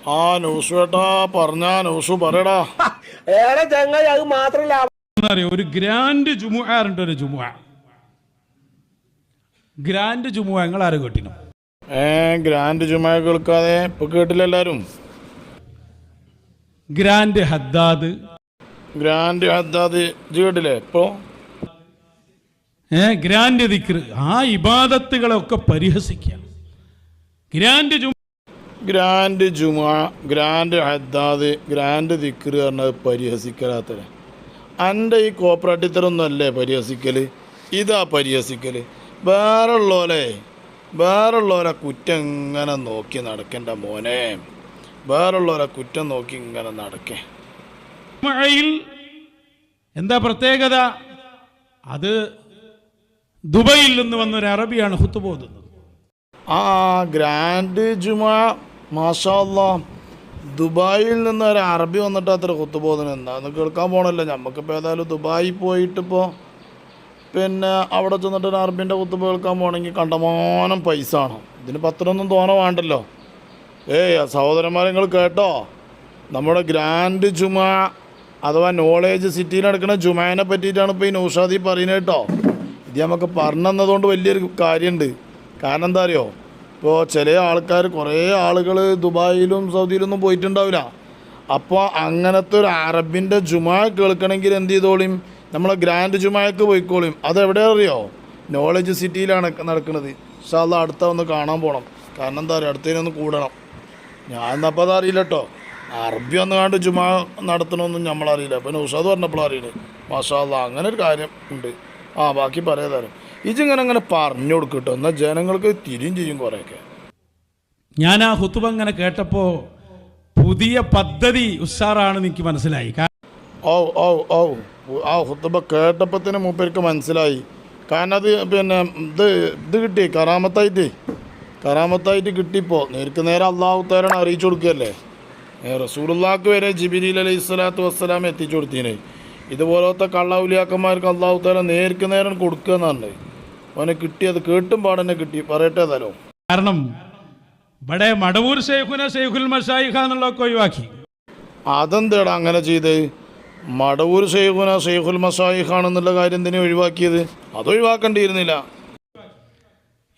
ആ ന്യൂസ് കേട്ടാ പറഞ്ഞ ന്യൂസ് പറയടാ. ഏടെ ചങ്ങായി അത് മാത്രല്ല. അറിയോ ഒരു ഗ്രാൻഡ് ജുമുആറുണ്ട് ഒരു ജുമുഅ. ഗ്രാൻഡ് ജുമുഅ നിങ്ങൾ ആരും കേട്ടിനു? ഏ ഗ്രാൻഡ് ചുമ കേൾക്കാതെ ഇപ്പൊ കേട്ടില്ല എല്ലാരും. ഗ്രാൻഡ് ഹദ്ദാദ്. ഗ്രാൻഡ് ഹദ്ദാദ് കേട്ടില്ലേ ഇപ്പോ? ഏ ഗ്രാൻഡ് ദിക്ർ. ആ ഇബാദത്തുകളൊക്കെ പരിഹസിക്കുക ഗ്രാൻഡ് ജുമ ഗ്രാൻഡ് ജുമ ഗ്രാൻഡ് ഹദ്ദാദ് ഗ്രാൻഡ് ദിക്ർ പറഞ്ഞത് പരിഹസിക്കലാത്തത് എന്റെ ഈ കോപ്പറേറ്റീത്തരൊന്നും അല്ലേ പരിഹസിക്കൽ ഇതാ പരിഹസിക്കൽ. വേറെ വേറുള്ളവരെ കുറ്റം ഇങ്ങനെ നോക്കി നടക്കേണ്ട മോനെ. വേറുള്ളവരെ കുറ്റം നോക്കി ഇങ്ങനെ നടക്കേ. മഴയിൽ എന്താ പ്രത്യേകത? അത് ദുബൈയിൽ നിന്ന് വന്നൊരു അറബിയാണ് ഹുത്തുബ ഓതുന്നത്. ആ ഗ്രാൻഡ് ജുമ മാഷാല്ലാ ദുബായിൽ നിന്ന് ഒരു അറബി വന്നിട്ട് അത്ര കുത്തുബോധനം എന്താന്ന് കേൾക്കാൻ പോകണമല്ലോ നമുക്കിപ്പോൾ ഏതായാലും ദുബായി പോയിട്ടിപ്പോൾ പിന്നെ അവിടെ ചെന്നിട്ട് ഒരു അറബിന്റെ കുത്തുബ് കേൾക്കാൻ പോകണമെങ്കിൽ കണ്ടമാനം പൈസ ആണ് ഇതിന് പത്രമൊന്നും തോന വേണ്ടല്ലോ. ഏയ് സഹോദരന്മാരെ നിങ്ങൾ കേട്ടോ. നമ്മുടെ ഗ്രാൻഡ് ജുമ അഥവാ നോളേജ് സിറ്റിയിൽ നടക്കുന്ന ജുമാനെ പറ്റിയിട്ടാണ് ഇപ്പോൾ ഈ നൗഷാദി പറയുന്നത് കേട്ടോ. ഇത് നമുക്ക് പറഞ്ഞു തന്നതുകൊണ്ട് വലിയൊരു കാര്യമുണ്ട് കാരണം എന്താ അറിയോ? ഇപ്പോൾ ചില ആൾക്കാർ കുറേ ആളുകൾ ദുബായിലും സൗദിയിലൊന്നും പോയിട്ടുണ്ടാവില്ല അപ്പോൾ അങ്ങനത്തെ ഒരു അറബിന്റെ ജുമാ കേൾക്കണമെങ്കിൽ എന്ത് ചെയ്തോളിയും നമ്മളെ ഗ്രാൻഡ് ജുമാക്ക് പോയിക്കോളിയും അതെവിടെ അറിയോ? നോളജ് സിറ്റിയിലാണ് നടക്കുന്നത് പക്ഷേ അത് അടുത്ത ഒന്ന് കാണാൻ പോകണം കാരണം എന്താ പറയുക അടുത്തതിനൊന്ന് കൂടണം. ഞാൻ എന്നപ്പോൾ അത് അറിയില്ല കേട്ടോ അറബി ഒന്ന് കണ്ട് ജുമാ നടത്തണമെന്നും നമ്മളറിയില്ല അപ്പം ഉഷാദ് പറഞ്ഞപ്പോൾ അറിയില്ലേ മാഷാ അങ്ങനെ ഒരു കാര്യം ഉണ്ട്. ആ ബാക്കി പറയാതാരം ഇജിങ്ങനെ അങ്ങനെ പറഞ്ഞു കൊടുക്കും കേട്ടോ എന്നാൽ ജനങ്ങൾക്ക് തിരിയും ചെയ്യും കുറേയൊക്കെ. ഞാൻ ആ ഹുത്തുബ അങ്ങനെ കേട്ടപ്പോൾ പുതിയ പദ്ധതി ഉഷാറാണെന്ന് എനിക്ക് മനസ്സിലായി. ഓ ഓ ഓ ആ ഹുത്തുബ തന്നെ മൂപ്പർക്ക് മനസ്സിലായി. കാരണം അത് പിന്നെ ഇത് ഇത് കിട്ടി കറാമത്തായിട്ട്. കറാമത്തായിട്ട് കിട്ടിപ്പോ. നേർക്ക് നേരെ അള്ളാഹു താരാണ് അറിയിച്ചു കൊടുക്കുകയല്ലേ? റസൂലുള്ളാക്ക് വരെ ജിബിലി അലൈഹി സ്വലാത്തു വസ്സലാം എത്തിച്ചു കൊടുത്തീനെ. ഇതുപോലത്തെ കള്ളൗലിയാക്കന്മാർക്ക് അള്ളാഹു താല നേർക്ക് നേരം കൊടുക്കുക എന്നാണ്. അവനെ കിട്ടിയത് കേട്ടും പാടനെ കിട്ടി. പറയട്ടെ തലോ കാരണം ഇവിടെ മടവൂർ ഷെയ്ഖുന ഷെയ്ഖുൽ മഷായിഖ എന്നുള്ളതൊക്കെ ഒഴിവാക്കി. അതെന്താടാ അങ്ങനെ ചെയ്ത്? മടവൂർ ഷെയ്ഖുന ഷെയ്ഖുൽ മസായിഖാണെന്നുള്ള കാര്യം തന്നെ ഒഴിവാക്കിയത്? അത് ഒഴിവാക്കേണ്ടിയിരുന്നില്ല.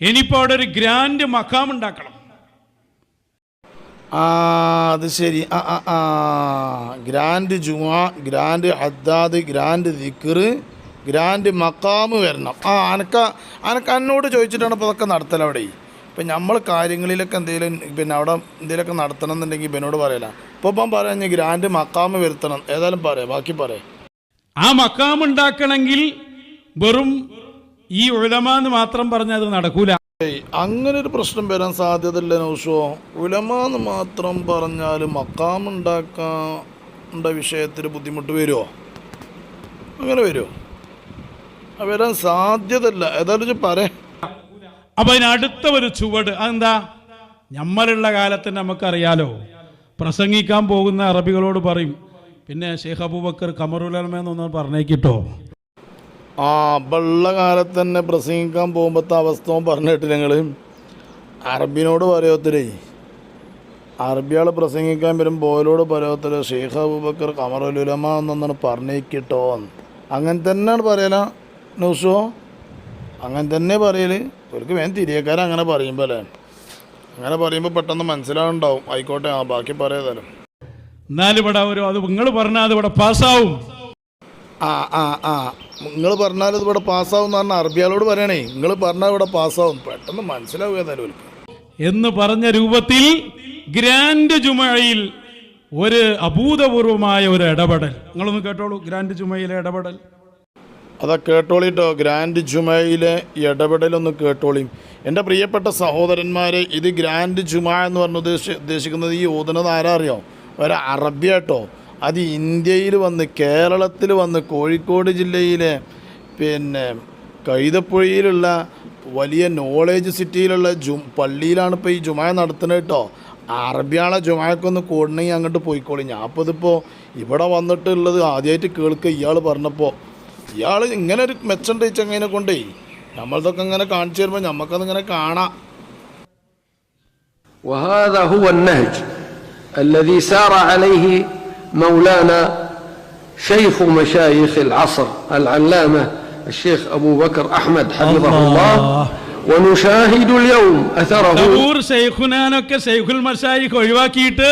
ഇനിയിപ്പോൾ അവിടെ ഒരു ഗ്രാൻഡ് മക്കാം ഉണ്ടാക്കണം. ആ അത് ശരി. ആ ആ ആ. ഗ്രാൻഡ് ജുമാ ഗ്രാൻഡ് ഹദ്ദാദ് ഗ്രാൻഡ് ദിക്കർ ഗ്രാൻഡ് മക്കാമ് വരണം. ആ അനക്ക അനക്ക എന്നോട് ചോദിച്ചിട്ടാണ് ഇപ്പോൾ അതൊക്കെ നടത്തല അവിടെ. ഇപ്പം നമ്മൾ കാര്യങ്ങളിലൊക്കെ എന്തെങ്കിലും പിന്നെ അവിടെ എന്തെങ്കിലുമൊക്കെ നടത്തണം എന്നുണ്ടെങ്കിൽ ഇവനോട് പറയല. ഇപ്പോൾ ഇപ്പം പറയാം ഗ്രാൻഡ് മക്കാമ് വരുത്തണം. ഏതായാലും പറയാം ബാക്കി പറയാം. ആ മക്കാം ഉണ്ടാക്കണമെങ്കിൽ വെറും ഈ ഉലമാന്ന് മാത്രം പറഞ്ഞാൽ അത് നടക്കൂല. അങ്ങനെ ഒരു പ്രശ്നം വരാൻ സാധ്യതയില്ല നൗഷോ. ഉലമാന്ന് മാത്രം പറഞ്ഞാൽ മക്കാമുണ്ടാക്കാണ്ട വിഷയത്തിൽ ബുദ്ധിമുട്ട് വരുമോ അങ്ങനെ വരുമോ വരാൻ സാധ്യതല്ല ഏതായാലും പറയാം പറ. അപ്പൊ അതിനടുത്ത ഒരു ചുവട്. അതെന്താ? നമ്മളുള്ള കാലത്ത് നമുക്കറിയാലോ. പ്രസംഗിക്കാൻ പോകുന്ന അറബികളോട് പറയും പിന്നെ ഷെയ്ഖ് അബൂബക്കർ കമറുലമെന്നൊന്ന് പറഞ്ഞേക്കിട്ടോ. ആ അപ്പുള്ള കാലത്ത് തന്നെ പ്രസംഗിക്കാൻ പോകുമ്പോഴത്തെ അവസ്ഥ പറഞ്ഞിട്ട് ഞങ്ങൾ അറബിനോട് പറയത്തില്ലേ അറബിയാൾ പ്രസംഗിക്കാൻ വരും ബോലോട് പറയത്തില്ല ഷെയ്ഖ് അബൂബക്കർ കമറുലുലമ എന്നൊന്നാണ് പറഞ്ഞേക്കിട്ടോ അങ്ങനെ തന്നെയാണ് പറയല. ന്യൂസോ അങ്ങനെ തന്നെ പറയൽ അവർക്ക് വേഗം തിരിയക്കാരൻ അങ്ങനെ പറയുമ്പോൾ അല്ലേ? അങ്ങനെ പറയുമ്പോൾ പെട്ടെന്ന് മനസ്സിലാവുണ്ടാവും. ആയിക്കോട്ടെ ആ ബാക്കി പറയാതാലും. എന്നാലും ഇവിടെ ഒരു അത് നിങ്ങൾ പറഞ്ഞാൽ അത് ഇവിടെ പാസ്സാവും. ആ ആ ആ. നിങ്ങൾ പറഞ്ഞാൽ ഇത് ഇവിടെ പാസ്സാവും എന്ന് പറഞ്ഞാൽ അറബിയാളോട് പറയണേ. നിങ്ങൾ പറഞ്ഞാൽ ഇവിടെ പാസ്സാവും. പെട്ടെന്ന് മനസ്സിലാവുക ഏതായാലും എന്ന് പറഞ്ഞ രൂപത്തിൽ ഗ്രാൻഡ് ജുമയിൽ ഒരു അഭൂതപൂർവമായ ഒരു ഇടപെടൽ. നിങ്ങളൊന്ന് കേട്ടോളൂ. ഗ്രാൻഡ് ജുമയിലെ ഇടപെടൽ. അതാ കേട്ടോളിട്ടോ ഗ്രാൻഡ് ജുമയിലെ ഇടപെടലൊന്ന് കേട്ടോളിയും എന്റെ പ്രിയപ്പെട്ട സഹോദരന്മാരെ ഇത് ഗ്രാൻഡ് ജുമ എന്ന് പറഞ്ഞ് ഉദ്ദേശ ഉദ്ദേശിക്കുന്നത് ഈ ഓതുന്നത് ആരാ അറിയോ ഒരു അറബിയാട്ടോ അത് ഇന്ത്യയിൽ വന്ന് കേരളത്തിൽ വന്ന് കോഴിക്കോട് ജില്ലയിലെ പിന്നെ കൈതപ്പുഴയിലുള്ള വലിയ നോളേജ് സിറ്റിയിലുള്ള ജു പള്ളിയിലാണ് ഇപ്പോൾ ഈ ജുമായ നടത്തുന്നത് കേട്ടോ അറബിയാളെ ജുമായക്കൊന്ന് കൂടണമെങ്കിൽ അങ്ങോട്ട് പോയിക്കോളി. ഞാൻ അപ്പോൾ ഇതിപ്പോൾ ഇവിടെ വന്നിട്ടുള്ളത് ആദ്യമായിട്ട് കേൾക്കുക ഇയാൾ പറഞ്ഞപ്പോൾ ഇയാൾ ഇങ്ങനെ ഒരു മെച്ചണ്ട് ചങ്ങനെ കൊണ്ടേ നമ്മളിതൊക്കെ ഇങ്ങനെ കാണിച്ചു തരുമ്പോൾ നമുക്കതിങ്ങനെ കാണാം وهذا هو النهج الذي سار عليه مولانا شيخ مشايخ العصر العلامة الشيخ أبو بكر أحمد حفظه الله ونشاهد اليوم أثره മടവൂർ ഷെയ്ഖുനാനൊക്കെ ഷെയ്ഖുൽ മഷായിഖ് ഒഴിവാക്കിയിട്ട്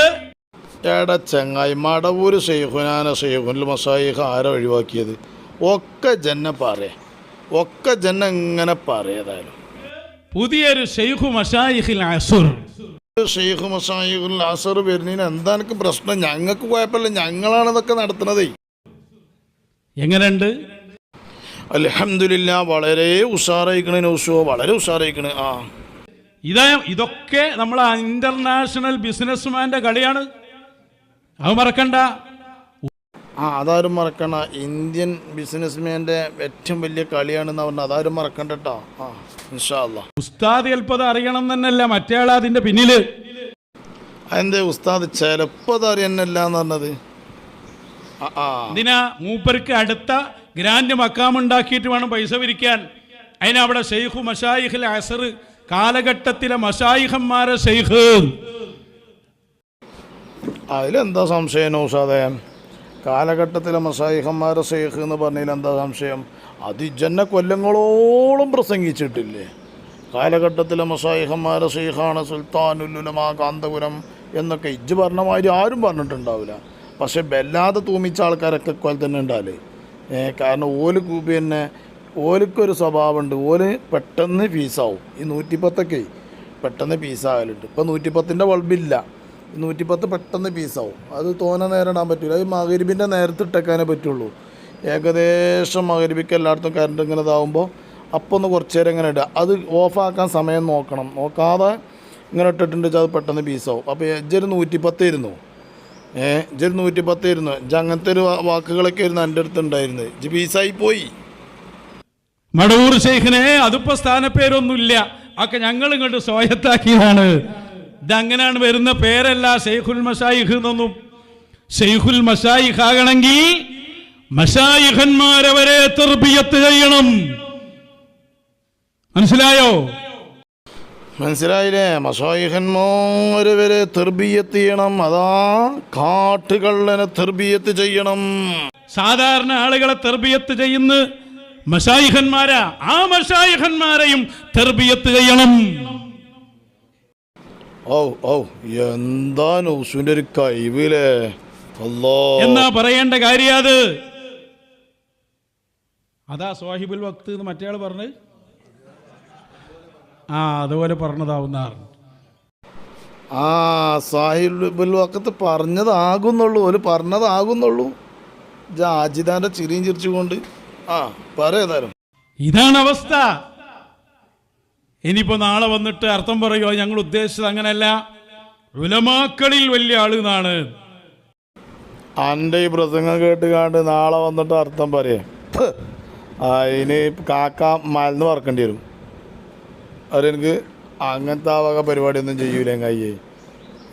എടാ ചങ്ങായി മടവൂര് ഷെയ്ഖുനാന ഷെയ്ഖുൽ മസായിഖ് ആരാ ഒഴിവാക്കിയത് ഒക്കെ ജന്ന പാറ. ഒക്കെ ജന്ന ഇങ്ങനെ പറയതായാലും പുതിയൊരു ഷെയ്ഖു മഷായിഖിൽ അസുർ. ഷെയ്ഖ് മഷായിഖുൽ അസർ വരുന്നതിന് എന്താ എനിക്ക് പ്രശ്നം? ഞങ്ങൾക്ക് കുഴപ്പമില്ല. ഞങ്ങളാണ് ഇതൊക്കെ നടത്തുന്നതേ. എങ്ങനെയുണ്ട്? അലഹമില്ല വളരെ ഉഷാറായിക്കണേ നൗസോ വളരെ ഉഷാറായിക്കണ് ആ. ഇതാ ഇതൊക്കെ നമ്മളെ ഇന്റർനാഷണൽ ബിസിനസ്മാന്റെ കളിയാണ്. അത് മറക്കണ്ട. ആ അതാരും മറക്കണ ഇന്ത്യൻ ബിസിനസ്മാന്റെ ഏറ്റവും വലിയ കളിയാണെന്ന് പറഞ്ഞാൽ അതാരും മറക്കണ്ട കേട്ടോ ആ ഉസ്താദ് ചിലപ്പോൾ അറിയണം തന്നെയല്ല മറ്റേ ആൾ അതിന്റെ പിന്നിൽ. അതിന്റെ ഉസ്താദ്? ചിലപ്പോൾ അത് എന്ന് പറഞ്ഞത്. ഇതിനാ മൂപ്പർക്ക് അടുത്ത ഗ്രാൻഡ് മക്കാം ഉണ്ടാക്കിയിട്ട് വേണം പൈസ പിരിക്കാൻ. അതിനവിടെ ഷെയ്ഖു മഷായിഖിൽ അസർ കാലഘട്ടത്തിലെ മഷായിഖന്മാരെ ഷെയ്ഖ് അതിലെന്താ സംശയം നൗഷാദേ? കാലഘട്ടത്തിലെ മസായിഹന്മാരെ സേഖ് എന്ന് പറഞ്ഞതിൽ എന്താ സംശയം? അത് കൊല്ലങ്ങളോളം പ്രസംഗിച്ചിട്ടില്ലേ? കാലഘട്ടത്തിലെ മസായിഹന്മാരെ സേഖാണ് സുൽത്താനുല്ലുലമാ കാന്തപുരം എന്നൊക്കെ ഇജ്ജ് പറഞ്ഞ മാതിരി ആരും പറഞ്ഞിട്ടുണ്ടാവില്ല. പക്ഷേ ബല്ലാതെ തൂമിച്ച ആൾക്കാരൊക്കെ കൊൽ തന്നെ ഉണ്ടാവില്ലേ കാരണം ഓൽ പിന്നെ ഓലിക്കൊരു സ്വഭാവമുണ്ട്. ഓൽ പെട്ടെന്ന് ഫീസാവും ഈ നൂറ്റിപ്പത്തൊക്കെ പെട്ടെന്ന് പീസാകലുണ്ട് ഇപ്പോൾ നൂറ്റിപ്പത്തിന്റെ ബൾബില്ല നൂറ്റിപ്പത്ത് പെട്ടെന്ന് പീസാവും. അത് തോന നേരം ഇടാൻ പറ്റില്ല അത് മകരിബിന്റെ നേരത്തെ ഇട്ടേക്കാനേ പറ്റുള്ളൂ. ഏകദേശം മകരിബിക്ക് എല്ലായിടത്തും കറണ്ട് ഇങ്ങനെ ഇതാവുമ്പോൾ അപ്പോൾ ഒന്ന് കുറച്ച് നേരം ഇങ്ങനെ ഇടുക. അത് ഓഫാക്കാൻ സമയം നോക്കണം. നോക്കാതെ ഇങ്ങനെ ഇട്ടിട്ടുണ്ട് വെച്ചാൽ അത് പെട്ടെന്ന് പീസാവും. അപ്പോൾ എജ്ജൊരു നൂറ്റിപ്പത്തായിരുന്നു ഏ ഇജ്ജൊരു നൂറ്റിപ്പത്തായിരുന്നു ഇജ്ജ് അങ്ങനത്തെ ഒരു വാക്കുകളൊക്കെ ആയിരുന്നു എന്റെ അടുത്ത് ഉണ്ടായിരുന്നത്. ഇജ്ജ് പീസായി പോയി. മടവൂർ ഷെയ്ഖിനെ അതിപ്പോ സ്ഥാനപ്പേരൊന്നുമില്ല. ഒക്കെ ഞങ്ങൾ ഇങ്ങോട്ട് സ്വായത്താക്കിയതാണ്. ഇതങ്ങനെയാണ് വരുന്ന പേരല്ല ഷെയ്ഖുൽ മഷായിഖ് എന്നൊന്നും. ഷെയ്ഖുൽ മഷായിഖ് ആകണമെങ്കിൽ മഷായിഖന്മാരെ വരെ തെർബിയത്ത് ചെയ്യണം. മനസ്സിലായോ? മനസ്സിലായില്ലേ? മസായിഹന്മാർ വരെ തെർബിയത്ത് ചെയ്യണം. അതാ കാട്ടുകളെ തെർബിയത്ത് ചെയ്യണം. സാധാരണ ആളുകളെ തെർബിയത്ത് ചെയ്യുന്ന മഷായിഖന്മാരാ. ആ മഷായിഖന്മാരെയും തെർബിയത്ത് ചെയ്യണം. ഓ ഓ എന്താ നൗസുവിന്റെ ഒരു കഴിവില്ലേ അല്ലോ. എന്നാ പറയേണ്ട കാര്യം അത് അതാ സ്വാഹിബുൽ വക്ത് എന്ന് മറ്റേ ആൾ പറഞ്ഞ്? ആ അതുപോലെ പറഞ്ഞതാവുന്നാർ. ആ സാഹിബുൽ വക്കത്ത് പറഞ്ഞതാകുന്നുള്ളൂ ഒരു പറഞ്ഞതാകുന്നുള്ളൂ. ജാജിദാന്റെ ചിരിയും ചിരിച്ചുകൊണ്ട്. ആ പറയേതായാലും ഇതാണ് അവസ്ഥ. ഇനിയിപ്പോ നാളെ വന്നിട്ട് അർത്ഥം പറയുമോ ഞങ്ങൾ ഉദ്ദേശിച്ചത് അങ്ങനെയല്ല. ഉലമാക്കളിൽ വലിയ ആൾ എന്നാണ്. എന്റെ ഈ പ്രസംഗം കേട്ട് കാണ്ട് നാളെ വന്നിട്ട് അർത്ഥം പറയേ. അതിന് കാക്ക മലന്ന് പറക്കേണ്ടി വരും. അവരെനിക്ക് അങ്ങനത്തെ ആ വക പരിപാടിയൊന്നും ചെയ്യൂലേ കയ്യേ.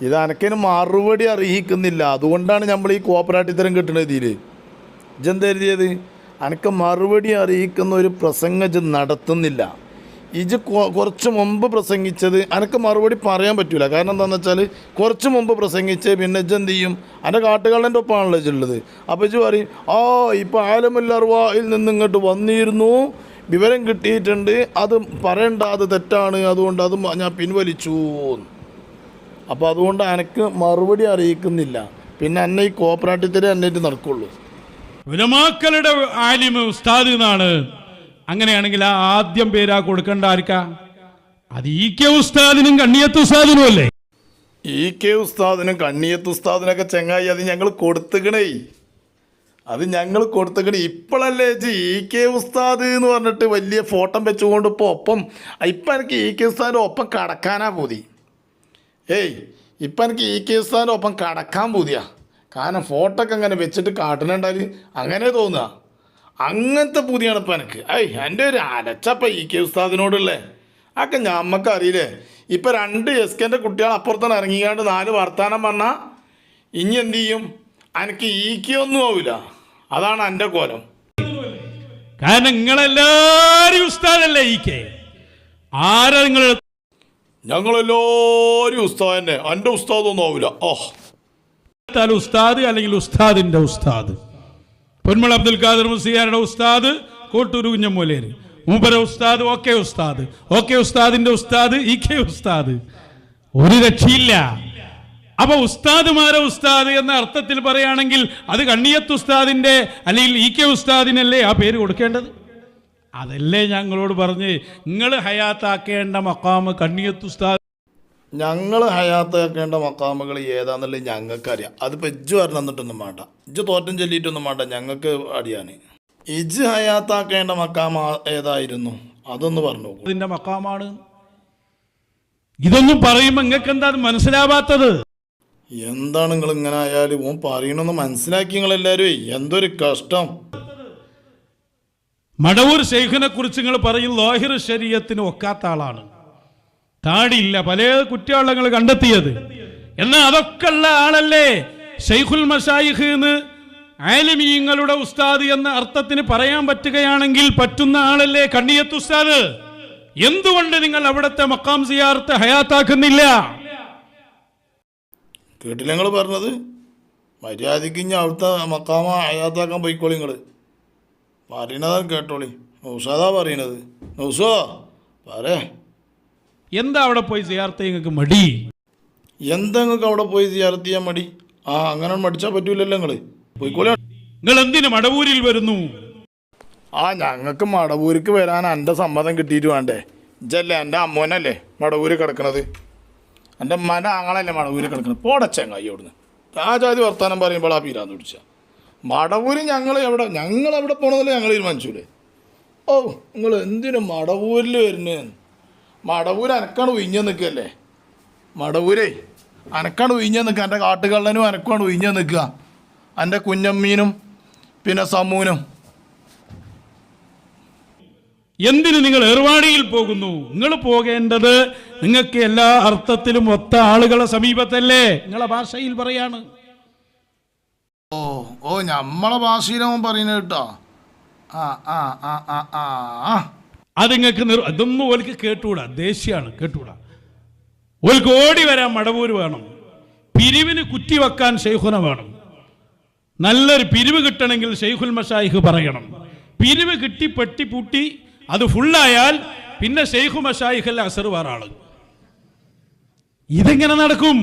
ഇത് അനക്കിന് മറുപടി അറിയിക്കുന്നില്ല അതുകൊണ്ടാണ് നമ്മൾ ഈ കോപ്പറേറ്റീവ് തരം കിട്ടുന്നത് ഇതിൽ ഇജെന്താ എഴുതിയത്? അനക്ക് മറുപടി അറിയിക്കുന്ന ഒരു പ്രസംഗം നടത്തുന്നില്ല. ഇജ് കുറച്ച് മുമ്പ് പ്രസംഗിച്ചത് അനക്ക് മറുപടി പറയാൻ പറ്റൂല. കാരണം എന്താണെന്ന് വെച്ചാൽ കുറച്ച് മുമ്പ് പ്രസംഗിച്ച് പിന്നെ ഇജ് എന്ത് ചെയ്യും? എന്റെ കാട്ടുകാളന്റെ ഒപ്പമാണല്ലോ ഇജുള്ളത് അപ്പോൾ ഇജ് പറയും ഓ ഇപ്പോൾ ആലമുല്ലർവായിൽ നിന്ന് ഇങ്ങോട്ട് വന്നിരുന്നു. വിവരം കിട്ടിയിട്ടുണ്ട്. അത് പറയണ്ട അത് തെറ്റാണ്. അതുകൊണ്ട് അത് ഞാൻ പിൻവലിച്ചു അപ്പോൾ അതുകൊണ്ട് അനക്ക് മറുപടി അറിയിക്കുന്നില്ല. പിന്നെ അന്നെ ഈ കോപ്പറേറ്റീവ് എന്നേറ്റ് നടക്കുള്ളൂ. ഉലമാക്കളുടെ ആലിമ് ഉസ്താദ് എന്നാണ് അങ്ങനെയാണെങ്കിൽ ആ ആദ്യം പേരാ കൊടുക്കേണ്ട ആർക്കാ? അത് ഇ കെ ഉസ്താദിനും കണ്ണിയത്ത് ഉസ്താദിനും അല്ലേ? ഇ കെ ഉസ്താദിനും കണ്ണിയത്ത് ഉസ്താദിനൊക്കെ ചെങ്ങായി അത് ഞങ്ങൾ കൊടുത്തുകണേ അത് ഞങ്ങൾ കൊടുത്തുകണേ ഇപ്പോഴല്ലേ ചേച്ചി ഇ കെ ഉസ്താദ് എന്ന് പറഞ്ഞിട്ട് വലിയ ഫോട്ടം വെച്ചുകൊണ്ട് ഇപ്പോൾ ഒപ്പം ഇപ്പം എനിക്ക് ഇ കെ ഉസ്താദിന്റെ ഒപ്പം കടക്കാനാ പൂതി. ഏയ് ഇപ്പം എനിക്ക് ഇ കെ ഉസ്താദിന്റെ ഒപ്പം കടക്കാൻ പൂതിയാ. കാരണം ഫോട്ടോ ഒക്കെ അങ്ങനെ വെച്ചിട്ട് കാട്ടുന്നുണ്ടാൽ അങ്ങനെ തോന്നുക. അങ്ങനത്തെ പൂതിയാണ് ഇപ്പം എനിക്ക്. ഐ എന്റെ ഒരു അലച്ചപ്പ ഇ കെ ഉസ്താദിനോടുള്ളേ. അതൊക്കെ ഞമ്മക്ക് അറിയില്ലേ ഇപ്പം രണ്ട് എസ് കെന്റെ കുട്ടികൾ അപ്പുറത്താണ് ഇറങ്ങിക്കാണ്ട് നാല് വർത്താനം പറഞ്ഞാൽ ഇനി എന്ത് ചെയ്യും? എനിക്ക് ഈ കെ ഒന്നും ആവില്ല അതാണ് എന്റെ കോലം. കാരണം നിങ്ങളെല്ലാവരും ഉസ്താദല്ലേ ഈ കെ? ആരാ നിങ്ങൾ ഞങ്ങളെല്ലാവരും ഉസ്താദ് തന്നെ എന്റെ ഉസ്താദൊന്നും ആവില്ല ഓ. ഉസ്താദ് അല്ലെങ്കിൽ ഉസ്താദിന്റെ ഉസ്താദ്. പൊന്മള അബ്ദുൽ ഖാദർ മുസിയാരുടെ ഉസ്താദ് കോട്ടൂർ കുഞ്ഞമ്മൂലേര് മൂപ്പര ഉസ്താദ് ഓക്കെ ഉസ്താദ്. ഓക്കെ ഉസ്താദിന്റെ ഉസ്താദ് ഇ കെ ഉസ്താദ്. ഒരു രക്ഷയില്ല. അപ്പൊ ഉസ്താദുമാരെ ഉസ്താദ് എന്ന അർത്ഥത്തിൽ പറയുകയാണെങ്കിൽ അത് കണ്ണിയത്ത് ഉസ്താദിന്റെ അല്ലെങ്കിൽ ഇ കെ ഉസ്താദിനല്ലേ ആ പേര് കൊടുക്കേണ്ടത്? അതല്ലേ ഞങ്ങളോട് പറഞ്ഞ് നിങ്ങൾ ഹയാത്താക്കേണ്ട മക്കാമ് കണ്ണിയത്ത് ഉസ്താദ് ഞങ്ങൾ ഹയാത്താക്കേണ്ട മക്കാമുകൾ ഏതാന്നുള്ളത് ഞങ്ങൾക്കറിയാം. അതിപ്പോൾ ഇജ്ജ് വരണമെന്നിട്ടൊന്നും വേണ്ട. ഇജ്ജ് തോറ്റം ചൊല്ലിയിട്ടൊന്നും വേണ്ട. ഞങ്ങൾക്ക് അടിയാൻ ഇജ്ജ് ഹയാത്താക്കേണ്ട മക്കാമ ഏതായിരുന്നു? അതൊന്ന് പറഞ്ഞു ഇതിന്റെ മക്കാമാണ്. ഇതൊന്നും പറയുമ്പോൾ നിങ്ങൾക്ക് എന്താ മനസ്സിലാവാത്തത്? എന്താണ് നിങ്ങൾ ഇങ്ങനെ ആയാലും? ഓൻ പറയണമെന്ന് മനസ്സിലാക്കി നിങ്ങളെല്ലാവരും. എന്തൊരു കഷ്ടം. മടവൂർ ശൈഖിനെ കുറിച്ച് നിങ്ങൾ പറയും ലോഹിർ ശരീരത്തിന് ഒക്കാത്ത ആളാണ്. താടിയില്ല. പല കുറ്റവാളങ്ങൾ കണ്ടെത്തിയത്. എന്നാൽ അതൊക്കെ ഉള്ള ആളല്ലേ? ഷെയ്ഖുൽ മഷായിഖ് എന്ന് ആലിമീങ്ങളുടെ ഉസ്താദ് എന്ന അർത്ഥത്തിന് പറയാൻ പറ്റുകയാണെങ്കിൽ പറ്റുന്ന ആളല്ലേ കണ്ണിയത്ത് ഉസ്താദ്? എന്തുകൊണ്ട് നിങ്ങൾ അവിടുത്തെ മക്കാം സിയാർത്ത് ഹയാത്താക്കുന്നില്ല? കേട്ടില്ല നിങ്ങൾ പറഞ്ഞത്? മര്യാദയ്ക്ക് ഇനി അവിടുത്തെ മക്കാമ ഹയാത്താക്കാൻ പോയിക്കോളി നിങ്ങൾ. പറയണതാ കേട്ടോളി. നൗസാദാ പറയണത് നൗസോ പറേ എന്താ അവിടെ പോയി സിയാർത്ത് നിങ്ങൾക്ക് മടി? എന്താ നിങ്ങൾക്ക് അവിടെ പോയി ചെയ്യാൻ മടി? ആ അങ്ങനെ മടിച്ചാ പറ്റൂലല്ലോ നിങ്ങൾ. പോയിക്കോളെ. നിങ്ങൾ എന്തിനു മടവൂരിൽ വരുന്നു? ആ ഞങ്ങൾക്ക് മടവൂരിക്ക് വരാൻ എന്റെ സമ്മതം കിട്ടിയിട്ട് വേണ്ടേ? ഇജല്ലേ എന്റെ അമ്മോനല്ലേ മടവൂര് കിടക്കണത്? എന്റെ അമ്മേന്റെ ആങ്ങളല്ലേ മടവൂര് കിടക്കണത്? പോടച്ചങ്ങായി അവിടുന്ന് രാജാതി വർത്താനം പറയുമ്പോൾ ആ പീരാന്ന് പിടിച്ച. മടവൂര് ഞങ്ങൾ എവിടെ? ഞങ്ങൾ എവിടെ പോണതല്ലേ ഞങ്ങൾ തീരുമാനിച്ചൂലേ ഓ നിങ്ങൾ എന്തിനു മടവൂരിൽ വരുന്നത് മടവൂര് അനക്കാണ് ഉയിഞ്ഞ് നിൽക്കല്ലേ മടവൂരേ അനക്കാണ് ഉയിഞ്ഞ് നിൽക്കുക. എന്റെ കാട്ടുകള്ളനും അനക്കാണ് ഉയിഞ്ഞ് നിൽക്കുക. എന്റെ കുഞ്ഞമ്മീനും പിന്നെ സമൂനും. എന്തിന് നിങ്ങൾ ഏർവാടിയിൽ പോകുന്നു? നിങ്ങൾ പോകേണ്ടത് നിങ്ങൾക്ക് എല്ലാ അർത്ഥത്തിലും ഒത്ത ആളുകളെ സമീപത്തല്ലേ? നിങ്ങളെ ഭാഷയിൽ പറയാണ്. ഓ ഓ നമ്മളെ ഭാഷയിലാവും പറയുന്നത് കേട്ടോ. ആ ആ ആ ആ ആ. ആ അത് നിങ്ങൾക്ക് നിർ അതൊന്നും ഓൽക്ക് കേട്ടുകൂടാ ദേഷ്യമാണ് കേട്ടുകൂടാ ഓൽക്ക് ഓടി വരാൻ മടവൂര് വേണം. പിരിവിന് കുറ്റി വെക്കാൻ ഷെയ്ഖുന വേണം. നല്ലൊരു പിരിവ് കിട്ടണമെങ്കിൽ ഷെയ്ഖുൽ മഷായിഖ് പറയണം. പിരിവ് കിട്ടി പെട്ടി പൂട്ടി അത് ഫുള്ളായാൽ പിന്നെ ഷെയ്ഖു മഷായിഖല്ല അസർ വേറാൾ. ഇതെങ്ങനെ നടക്കും.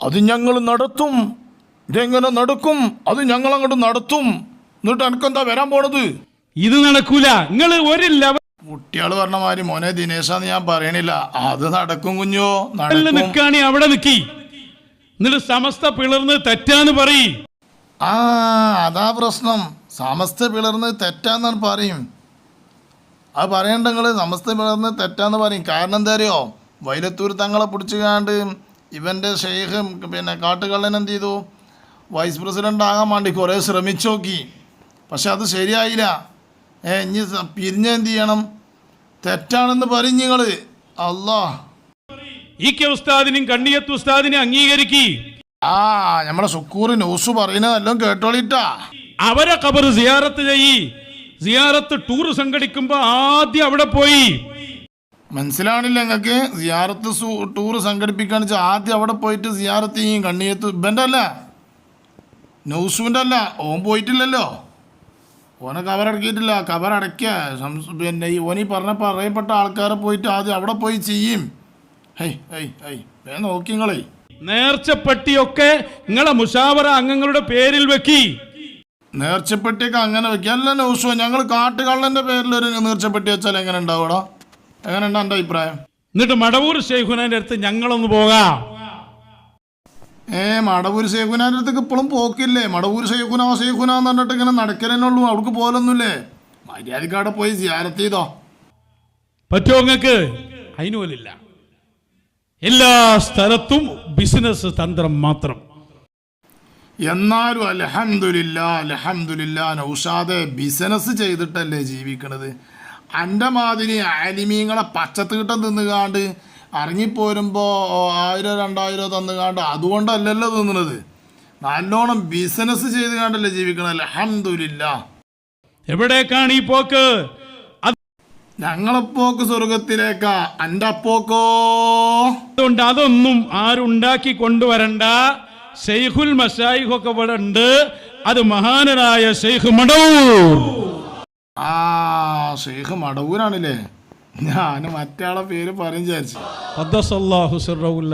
അത് ഞങ്ങൾ നടത്തും. ഇതെങ്ങനെ നടക്കും? അത് ഞങ്ങൾ അങ്ങോട്ട് നടത്തും. എന്നിട്ട് എനിക്കെന്താ വരാൻ പോണത്? ഇത് നടക്കൂല. നിങ്ങൾ ഒരു ലെവൽ കുട്ടികൾ പറഞ്ഞ മാതിരി മോനെ ദിനേശാന്ന് ഞാൻ പറയണില്ല. അത് നടക്കും കുഞ്ഞോ? നിൽക്കാണെ അവിടെ നിൽക്കി എന്നിട്ട് സമസ്ത പിളർന്ന് തെറ്റാന്ന് പറയ്. ആ അതാ പ്രശ്നം. സമസ്ത പിളർന്ന് തെറ്റാന്ന് പറയും. അത് പറയണ്ട നിങ്ങൾ സമസ്ത പിളർന്ന് തെറ്റാന്ന് പറയും. കാരണം എന്താ അറിയോ? വൈലത്തൂർ തങ്ങളെ പിടിച്ചുകാണ്ട് ഇവന്റെ ഷെയ്ഖ് പിന്നെ കാട്ടുകള്ളൻ എന്ത് ചെയ്തു? വൈസ് പ്രസിഡന്റ് ആകാൻ വേണ്ടി കുറേ ശ്രമിച്ചു നോക്കി. പക്ഷെ അത് ശരിയായില്ല. ഇനി പിരിഞ്ഞ് എന്ത് ചെയ്യണം? തെറ്റാണെന്ന് പറയും നിങ്ങൾ അല്ലാ ഈ കെ ഉസ്താദിനും കണ്ണിയത്ത് ഉസ്താദിനെ അംഗീകരിക്കി. ആ നമ്മളെ സുക്കൂർ ന്യൂസ് പറയുന്നതെല്ലാം കേട്ടോളിട്ടാ. അവരെ ഖബർ സിയാറത്ത് ചെയ്യി സിയാറത്ത് ടൂർ സംഘടിക്കുമ്പോ ആദ്യം അവിടെ പോയി. മനസ്സിലാണില്ല നിങ്ങൾക്ക് സിയാറത്ത് ടൂർ സംഘടിപ്പിക്കാന്ന് വെച്ചാൽ ആദ്യം അവിടെ പോയിട്ട് സിയാറത്ത് ചെയ്യും കണ്ണിയത്ത്. ഇവന്റെ അല്ല. നൗസുവിന്റെ അല്ല. ഓൻ പോയിട്ടില്ലല്ലോ. ഓനെ കവറടക്കിയിട്ടില്ല കവറടയ്ക്കുക സംസ് പിന്നെ ഈ ഓനീ പറഞ്ഞപ്പോൾ അറിയപ്പെട്ട ആൾക്കാരെ പോയിട്ട് ആദ്യം അവിടെ പോയി ചെയ്യും. ഹൈ ഹൈ ഹൈ വേ നോക്കി നിങ്ങളേ. നേർച്ചപ്പെട്ടിയൊക്കെ നിങ്ങളെ മുഷാവറ അംഗങ്ങളുടെ പേരിൽ വെക്കി. നേർച്ചപ്പെട്ടിയൊക്കെ അങ്ങനെ വെക്കുക അല്ല നൗസു ഞങ്ങൾ കാട്ടുകള്ളന്റെ പേരിൽ ഒരു നേർച്ചപ്പെട്ടി വെച്ചാൽ എങ്ങനെ ഉണ്ടാവൂടാ? എങ്ങനെ ഉണ്ടാ എന്റെ അഭിപ്രായം? എന്നിട്ട് മടവൂർ ഷെയ്ഖുനന്റെ അടുത്ത് ഞങ്ങളൊന്ന് പോകാം. ഏ മടവൂർ സേഖുനാന്റെ അടുത്തേക്ക് ഇപ്പോഴും പോക്കില്ലേ? മടവൂർ ശേഖുന ശേഖുന എന്ന് പറഞ്ഞിട്ട് ഇങ്ങനെ നടക്കലെന്നുള്ളൂ ഉള്ളൂ. അവിടേക്ക് പോലൊന്നുമില്ലേ മര്യാദയ്ക്ക് അവിടെ പോയി ജിയാരത്ത് ചെയ്തോ. പറ്റുമോ നിങ്ങൾക്ക് അതിനുപോലില്ല എല്ലാ സ്ഥലത്തും ബിസിനസ് തന്ത്രം മാത്രം. എന്നാലും അലഹമില്ല അലഹമില്ല നൗഷാദെ ബിസിനസ് ചെയ്തിട്ടല്ലേ ജീവിക്കണത്? എന്റെ മാതിരി ആലിമീങ്ങളെ പച്ചത്തീട്ടം തിന്നുകാണ്ട് ഇറങ്ങിപ്പോരുമ്പോൾ ആയിരം രണ്ടായിരം തന്നുകാണ്ട് അതുകൊണ്ടല്ലല്ലോ തിന്നണത്. നല്ലോണം ബിസിനസ് ചെയ്ത് കാണ്ടല്ലേ ജീവിക്കണത്. അലഹമില്ല എവിടേക്കാണ് ഈ പോക്ക്? ഞങ്ങളെ ഞങ്ങളപ്പോക്ക് സ്വർഗത്തിലേക്കാ എന്റെ അപ്പോക്കോ അതുകൊണ്ട് അതൊന്നും ആരുണ്ടാക്കി കൊണ്ടുവരണ്ട. ഷെയ്ഖുൽ മഷായിഖ് ഒക്കെ ഇവിടെ ഉണ്ട്. അത് മഹാനരായ ഷെയ്ഖ് മടവൂർ. ആ ഷെയ്ഖ് മടവൂരാണല്ലേ? ഞാൻ മറ്റാളെ പേര് പറയും വിചാരിച്ചു.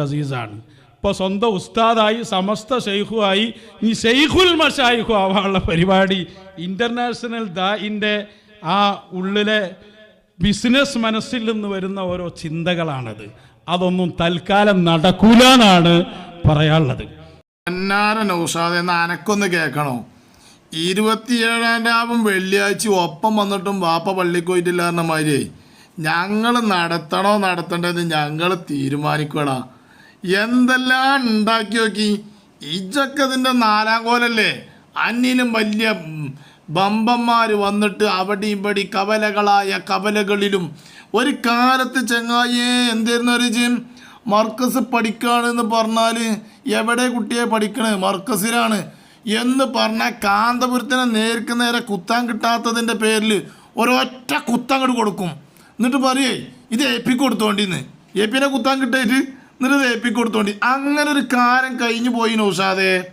അസീസാണ്. ഇപ്പോൾ സ്വന്തം ഉസ്താദായി സമസ്ത ഷെയ്ഖുമായി ഈ ഷെയ്ഖുൽ മഷായിഖു ആവാനുള്ള പരിപാടി ഇന്റർനാഷണൽ ദാഇന്റെ ആ ഉള്ളിലെ ബിസിനസ് മനസ്സിൽ നിന്ന് വരുന്ന ഓരോ ചിന്തകളാണത്. അതൊന്നും തൽക്കാലം നടക്കൂല എന്നാണ് പറയാനുള്ളത്. അന്നാര നൗഷാദ് എന്ന് അനക്കൊന്ന് കേൾക്കണോ ഇരുപത്തിയേഴാം രാവും വെള്ളിയാഴ്ച ഒപ്പം വന്നിട്ടും വാപ്പ പള്ളിക്ക് പോയിട്ടില്ല എന്ന മാതിരി ഞങ്ങൾ നടത്തണോ നടത്തേണ്ടത് ഞങ്ങൾ തീരുമാനിക്കടാ എന്തെല്ലാം ഉണ്ടാക്കി നോക്കി? ഇജൊക്കെ ഇതിന്റെ നാലാം കോലല്ലേ? അന്നിലും വലിയ ബമ്പന്മാർ വന്നിട്ട് അവിടെ ഇവിടെ കവലകളായ കവലകളിലും ഒരു കാലത്ത് ചെങ്ങായേ എന്തായിരുന്നു അറിയിച്ചും? മർക്കസ് പഠിക്കുകയാണെന്ന് പറഞ്ഞാൽ എവിടെ കുട്ടിയെ പഠിക്കണേ? മർക്കസിലാണ്. എന്ന് പറഞ്ഞാൽ കാന്തപുരത്തിനെ നേർക്ക് നേരെ കുത്താൻ കിട്ടാത്തതിന്റെ പേരിൽ ഒരൊറ്റ കുത്തങ്ങോട്ട് കൊടുക്കും. എന്നിട്ട് പറയേ ഇത് എ പി കൊടുത്തോണ്ടിന്ന്. എ പിനെ കുത്താൻ കിട്ടിയിട്ട് എന്നിട്ട് ഇത് എ പി കൊടുത്തോണ്ടി. അങ്ങനെ ഒരു കാലം കഴിഞ്ഞു പോയി നൗഷാദേ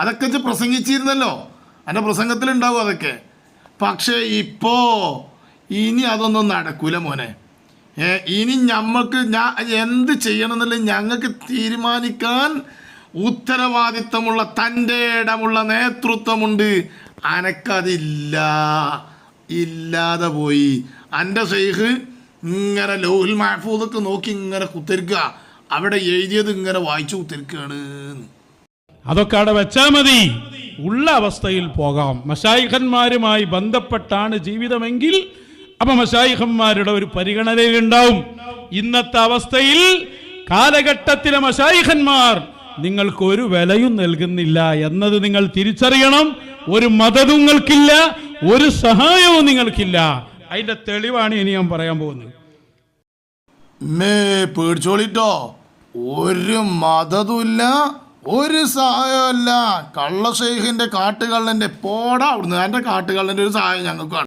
അതൊക്കെ വെച്ച് പ്രസംഗിച്ചിരുന്നല്ലോ. എന്റെ പ്രസംഗത്തിലുണ്ടാവും അതൊക്കെ. പക്ഷേ ഇപ്പോൾ ഇനി അതൊന്നും നടക്കൂല മോനെ. ഇനി ഞമ്മക്ക് ഞാൻ എന്ത് ചെയ്യണം എന്നുള്ളത് ഞങ്ങൾക്ക് തീരുമാനിക്കാൻ ഉത്തരവാദിത്തമുള്ള തന്റെ ഇടമുള്ള നേതൃത്വമുണ്ട്. അനക്കതില്ല. ഇല്ലാതെ പോയി. എന്റെ ഷെയ്ഖ് ഇങ്ങനെ ലോഹിൽ മഹഫൂദൊക്കെ നോക്കി ഇങ്ങനെ കുത്തിരിക്കുക അവിടെ എഴുതിയത് ഇങ്ങനെ വായിച്ചു കുത്തിരിക്കുകയാണ് അതൊക്കെ അവിടെ വെച്ചാൽ മതി. ഉള്ള അവസ്ഥയിൽ പോകാം. മഷായിഖന്മാരുമായി ബന്ധപ്പെട്ടാണ് ജീവിതമെങ്കിൽ അപ്പൊ മഷായിഖന്മാരുടെ ഒരു പരിഗണനയുണ്ടാവും ഇന്നത്തെ അവസ്ഥയിൽ കാലഘട്ടത്തിലെ മഷായിഖന്മാർ നിങ്ങൾക്ക് ഒരു വിലയും നൽകുന്നില്ല എന്നത് നിങ്ങൾ തിരിച്ചറിയണം. ഒരു മതവും നിങ്ങൾക്കില്ല ഒരു സഹായവും നിങ്ങൾക്കില്ല. അതിന്റെ തെളിവാണ് ഇനി ഞാൻ പറയാൻ പോകുന്നത്. മേ പേടിച്ചോളിട്ടോ. ഒരു മതതുമില്ല ഒരു സഹായമല്ല കള്ള ഷെയ്ഖിന്റെ കാട്ടുകള്ളന്റെ പോടാ അവിടുന്ന്. എന്റെ കാട്ടുകള്ളന്റെ ഒരു സഹായം ഞങ്ങൾക്ക്